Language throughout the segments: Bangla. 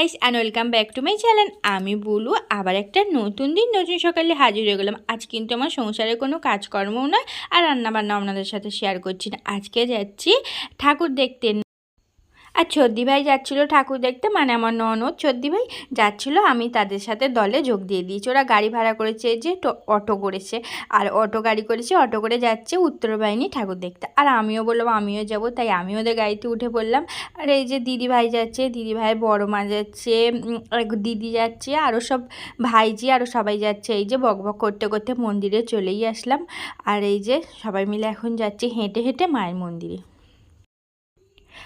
Guys and welcome back to my channel আমি বলু, আবার একটা নতুন দিন, নতুন সকালে হাজির হয়ে গেলাম। আজ কিন্তু আমার সংসারে কোনো কাজকর্মও নয়, আর রান্নাবান্না আপনাদের সাথে শেয়ার করছি না। আজকে যাচ্ছি ঠাকুর দেখতে। আর ছদ্দি ভাই যাচ্ছিল ঠাকুর দেখতে মানে আমার ননদ ছদ্দি ভাই যাচ্ছিল, আমি তাদের সাথে দলে যোগ দিয়ে দিয়েছি। ওরা গাড়ি ভাড়া করেছে যে অটো করেছে। আর অটো গাড়ি করেছে, অটো করে যাচ্ছে উত্তরবাহিনী ঠাকুর দেখতে। আর আমিও বললাম, আমিও যাব। তাই আমি ওদের গাড়িতে উঠে পড়লাম। আর এই যে দিদি ভাই যাচ্ছে দিদি ভাই বড় মা যাচ্ছে দিদি যাচ্ছে, আরও সব ভাইজি, আরও সবাই যাচ্ছে। এই যে বক বক করতে করতে মন্দিরে চলেই আসলাম। আর এই যে সবাই মিলে এখন যাচ্ছি হেঁটে হেঁটে মায়ের মন্দিরে।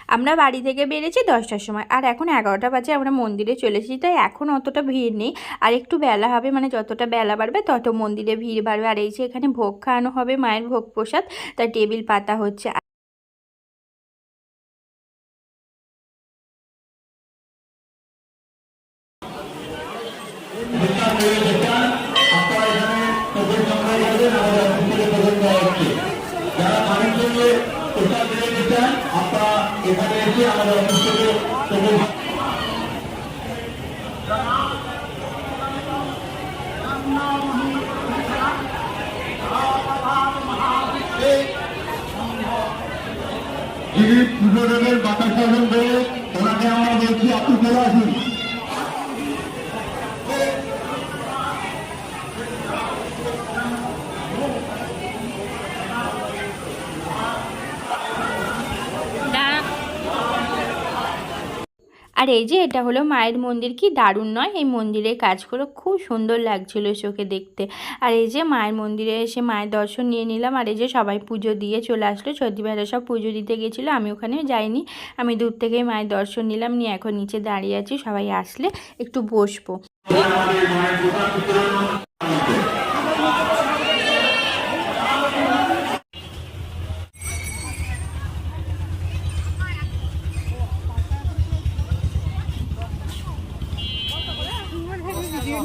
আমরা বাড়ি থেকে বেরিয়েছি দশটার সময়। আর এখন এগারোটা বাজে, আমরা মন্দিরে চলে এসেছি, তাই এখন অতটা ভিড় নেই। আর একটু বেলা হবে মানে যতটা বেলা বাড়বে তত মন্দিরে ভিড় বাড়বে। আর এই যে এখানে ভোগ খাওয়ানো হবে, মায়ের ভোগ প্রসাদ তার টেবিল পাতা হচ্ছে। এখানে এসে আমাদের অফিস থেকে যিনি পুজো দেবেন বাতাস করে ওনাকে আমরা বলছি আপনি চলে আসুন। আর এই যে এটা হলো মায়ের মন্দির, কি দারুণ নয়? এই মন্দিরের কাজগুলো খুব সুন্দর লাগছিল চোখে দেখতে। আর এই যে মায়ের মন্দিরে এসে মায়ের দর্শন নিয়ে নিলাম, আর এই যে সবাই পুজো দিয়ে চলে আসলো। সর্দি ভাইরা সব পুজো দিতে গেছিল, আমি ওখানে যাইনি। আমি দূর থেকেই মায়ের দর্শন নিলাম, নিয়ে এখন নিচে দাঁড়িয়ে আছি, সবাই আসলে একটু বসবো।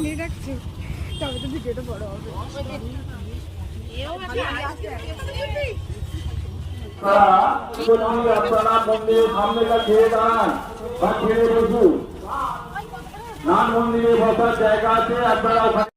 নিয়ে রাখছি। তবে তো ভিডিওটা বড় হবে। আপনারা আপনারা মন্দিরের সামনে খেয়ে দাঁড়ান বা ছেড়ে বসুন। নান মন্দিরে বসার জায়গা আছে আপনারা ওখানে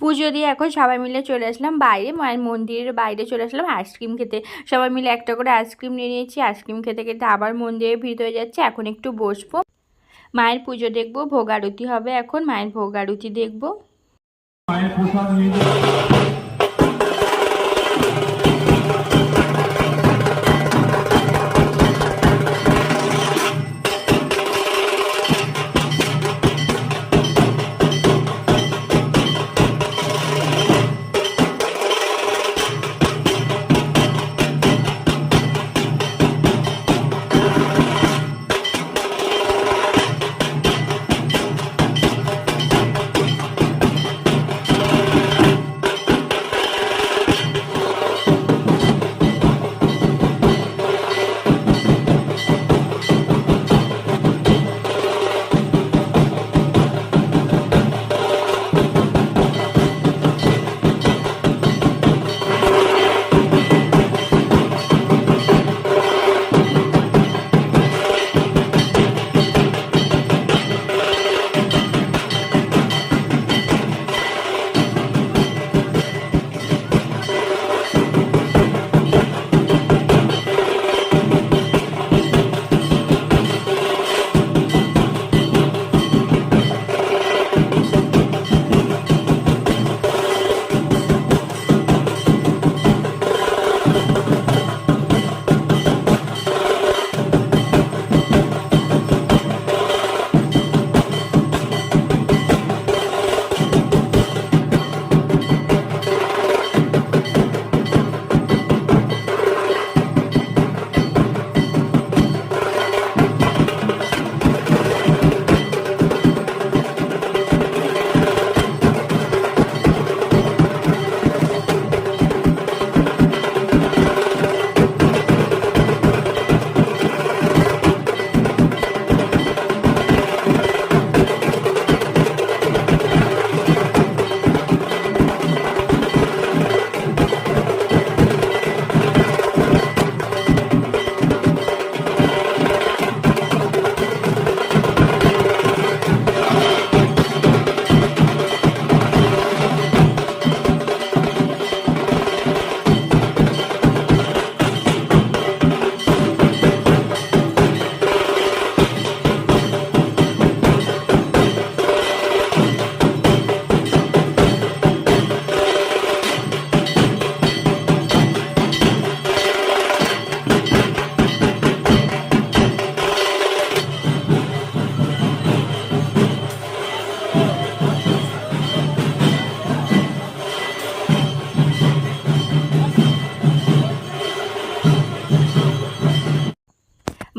পুজো দিয়ে এখন সবাই মিলে চলে আসলাম বাইরে, মায়ের মন্দিরের বাইরে চলে আসলাম আইসক্রিম খেতে। সবাই মিলে একটা করে আইসক্রিম নিয়ে নিয়েছি আইসক্রিম খেতে খেতে আবার মন্দিরে ভিড় হয়ে যাচ্ছে, এখন একটু বসবো। মায়ের পুজো দেখব ভোগ আরতি হবে এখন, মায়ের ভোগ আরতি দেখব। মায়ের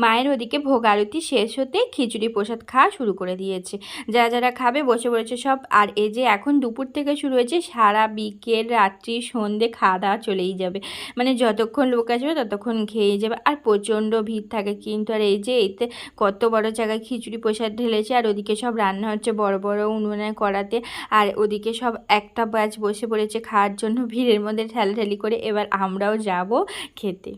মায়ের ওদিকে ভোগ আরতি শেষ হতে খিচুড়ি প্রসাদ খাওয়া শুরু করে দিয়েছে। যারা যারা খাবে বসে পড়েছে সব। আর এই যে এখন দুপুর থেকে শুরু হয়েছে, সারা বিকেল, রাত্রি, সন্ধে খাওয়া দাওয়া চলেই যাবে। মানে যতক্ষণ লোক আসবে ততক্ষণ খেয়ে যাবে। আর প্রচণ্ড ভিড় থাকে কিন্তু আর এই যে এতে কত বড় জায়গায় খিচুড়ি প্রসাদ ঢেলেছে, আর ওদিকে সব রান্না হচ্ছে বড় বড় উনুনে করাতে আর ওদিকে সব একটা ব্যাচ বসে পড়েছে খাওয়ার জন্য, ভিড়ের মধ্যে ঠেলাঠেলি করে। এবার আমরাও যাব খেতে।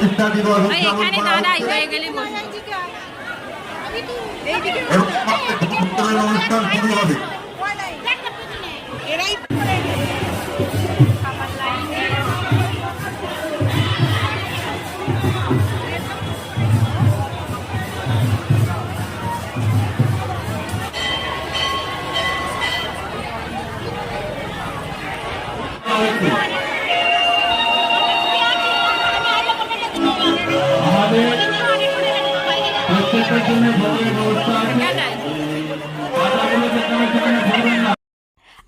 প্রতিষ্ঠা দিবস উদযাপন করা এবং অনুষ্ঠান শুরু হবে। জন্য ভোগের ব্যবস্থা আছে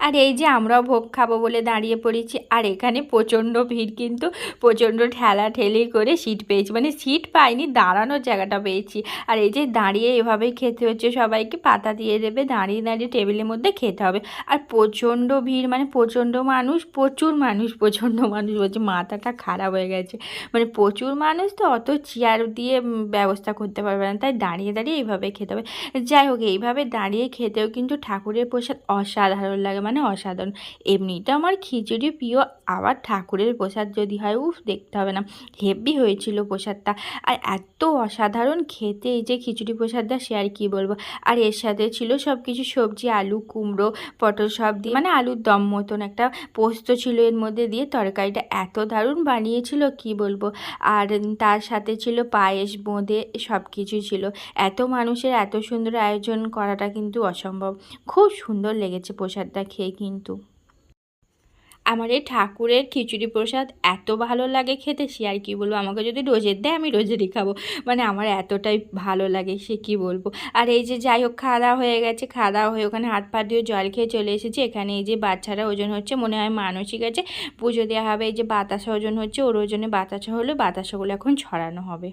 আর এই যে আমরাও ভোগ খাব বলে দাঁড়িয়ে পড়েছি, আর এখানে প্রচণ্ড ভিড় কিন্তু, প্রচণ্ড ঠেলা ঠেলি করে সিট পেয়েছি মানে সিট পাইনি, দাঁড়ানোর জায়গাটা পেয়েছি। আর এই যে দাঁড়িয়ে এভাবেই খেতে হচ্ছে সবাইকে, পাতা দিয়ে দেবে, দাঁড়িয়ে দাঁড়িয়ে টেবিলের মধ্যে খেতে হবে। আর প্রচণ্ড ভিড় মানে প্রচণ্ড মানুষ, প্রচুর মানুষ, প্রচণ্ড মানুষ, বলছে মাথাটা খারাপ হয়ে গেছে। মানে প্রচুর মানুষ তো অত চেয়ার দিয়ে ব্যবস্থা করতে পারবে না, তাই দাঁড়িয়ে দাঁড়িয়ে এইভাবে খেতে হবে। যাই হোক, এইভাবে দাঁড়িয়ে খেতেও কিন্তু ঠাকুরের প্রসাদ অসাধারণ লাগে মানে অসাধারণ। এমনিতে আমার খিচুড়ি প্রিয়, আবার ঠাকুরের প্রসাদ যদি হয়, উফ, দেখতে হবে না। হেভি হয়েছিল প্রসাদটা। আর এত অসাধারণ খেতে, এই যে খিচুড়ি প্রসাদটা, সে আর কী বলব? আর এর সাথে ছিল সব কিছু সবজি, আলু, কুমড়ো, পটল সব দিয়ে মানে আলুর দম মতন একটা পোস্ত ছিল এর মধ্যে দিয়ে তরকারিটা। এত দারুণ বানিয়েছিল, কি বলব? আর তার সাথে ছিল পায়েস, বোঁদে সব কিছু ছিল। এত মানুষের এত সুন্দর আয়োজন করাটা কিন্তু অসম্ভব। খুব সুন্দর লেগেছে প্রসাদটা খেয়ে কিন্তু? আমার এই ঠাকুরের খিচুড়ি প্রসাদ এত ভালো লাগে খেতে, সে আর কী বলব? আমাকে যদি রোজের দেয়, আমি রোজেরই খাব। মানে আমার এতটাই ভালো লাগে, সে কি বলব? আর এই যে যাই হোক, খাওয়া দাওয়া হয়ে গেছে, খাওয়া দাওয়া হয়ে ওখানে হাত পা দিয়ে জল খেয়ে চলে এসেছি। এখানে এই যে বাচ্চারা ওজন হচ্ছে, মনে হয় মানসিক আছে। পুজো দেওয়া হবে, এই যে বাতাসা ওজন হচ্ছে, ওর ওজনে বাতাসা হলো, বাতাসাগুলো এখন ছড়ানো হবে।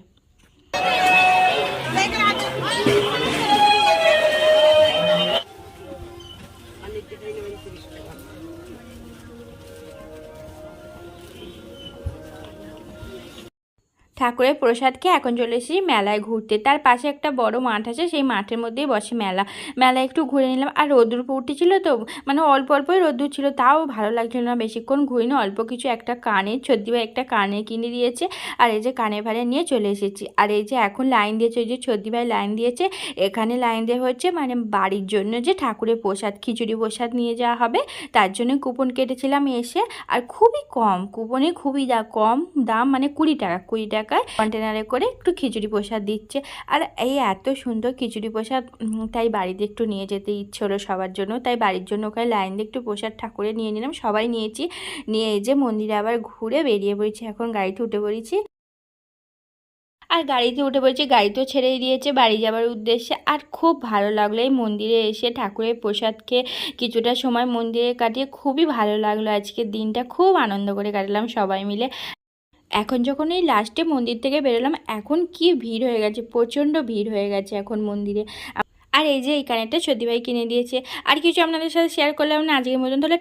ঠাকুরের প্রসাদ খেয়ে এখন চলে এসেছি মেলায় ঘুরতে। তার পাশে একটা বড় মাঠ আছে, সেই মাঠের মধ্যেই বসে মেলা। মেলায় একটু ঘুরে নিলাম। আর রোদ্দুর উঠেছিল তো মানে অল্প অল্পই রোদ্দুর ছিল, তাও ভালো লাগছিল না। বেশিক্ষণ ঘুরিনি, অল্প কিছু একটা কানে ছদ্দি ভাই একটা কানে কিনে দিয়েছে। আর এই যে কানে ভাড়ে নিয়ে চলে এসেছি। আর এই যে এখন লাইন দিয়েছে, ওই যে ছদ্দি ভাই লাইন দিয়েছে, এখানে লাইন দেওয়া হচ্ছে মানে বাড়ির জন্য যে ঠাকুরের প্রসাদ, খিচুড়ি প্রসাদ নিয়ে যাওয়া হবে, তার জন্য কুপন কেটেছিলাম এসে। আর খুবই কম, কুপনে খুবই দা কম দাম মানে কুড়ি টাকা, কুড়ি টাকায় কন্টেনারে করে একটু খিচুড়ি প্রসাদ দিচ্ছে। আর এই এত সুন্দর খিচুড়ি প্রসাদ তাই বাড়িতে একটু নিয়ে যেতে ইচ্ছে হলো সবার জন্য। তাই বাড়ির জন্য ওখানে লাইন দিয়ে একটু প্রসাদ ঠাকুরে নিয়ে নিলাম। সবাই নিয়েছি। নিয়ে যে মন্দিরে আবার ঘুরে বেরিয়ে পড়েছি। এখন গাড়িতে উঠে পড়েছি। আর গাড়িতে উঠে পড়েছি। গাড়িতেও ছেড়ে দিয়েছে। বাড়ি যাওয়ার উদ্দেশ্যে। আর খুব ভালো লাগল এই মন্দিরে এসে ঠাকুরের প্রসাদ খেয়ে কিছুটা সময় মন্দিরে কাটিয়ে খুবই ভালো লাগল আজকের দিনটা। খুব আনন্দ করে কাটালাম সবাই মিলে। এখন যখন এই লাস্টে মন্দির থেকে বেরোলাম, এখন কি ভিড় হয়ে গেছে? প্রচণ্ড ভিড় হয়ে গেছে এখন মন্দিরে। আর এই যে এই কানেরটা সত্যি ভাই কিনে দিয়েছে। আর কিছু আপনাদের সাথে শেয়ার করলাম না, আজকের মতন তাহলে